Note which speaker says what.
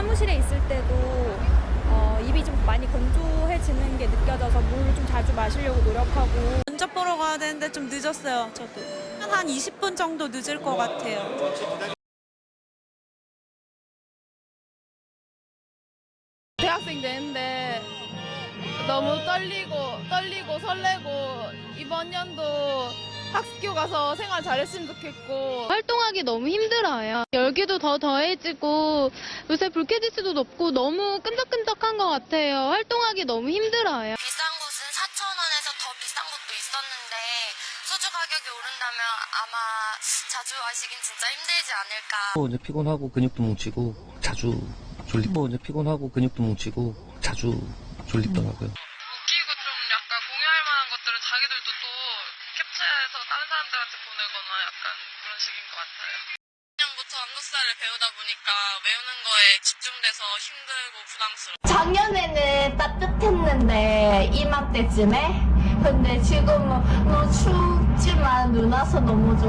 Speaker 1: 사무실에 있을 때도 어, 입이 좀 많이 건조해지는 게 느껴져서 물을 좀 자주 마시려고 노력하고
Speaker 2: 면접 보러 가야 되는데 좀 늦었어요, 저도. 한 20분 정도 늦을 것 같아요.
Speaker 3: 대학생 되는데 너무 떨리고 떨리고 설레고 이번 연도 학교 가서 생활 잘했으면 좋겠고
Speaker 4: 활동하기 너무 힘들어요. 열기도 더 더해지고 요새 불쾌지수도 높고 너무 끈적끈적한 것 같아요. 활동하기 너무 힘들어요.
Speaker 5: 비싼 곳은 4,000원에서 더 비싼 곳도 있었는데 소주 가격이 오른다면 아마 자주 마시긴 진짜 힘들지 않을까.
Speaker 6: 또 이제 피곤하고 근육도 뭉치고 자주 졸리고 이제 피곤하고 근육도 뭉치고 자주 졸리더라고요.
Speaker 7: 공유할 만한 것들은 자기들도 또 캡처해서 다른 사람들한테 보내거나 약간 그런 식인 것 같아요. 그냥부터 한국사를 배우다 보니까 외우는 거에 집중돼서 힘들고 부담스러워.
Speaker 8: 작년에는 따뜻했는데 이맘때쯤에 근데 지금은 너무 춥지만 눈 와서 너무 좋아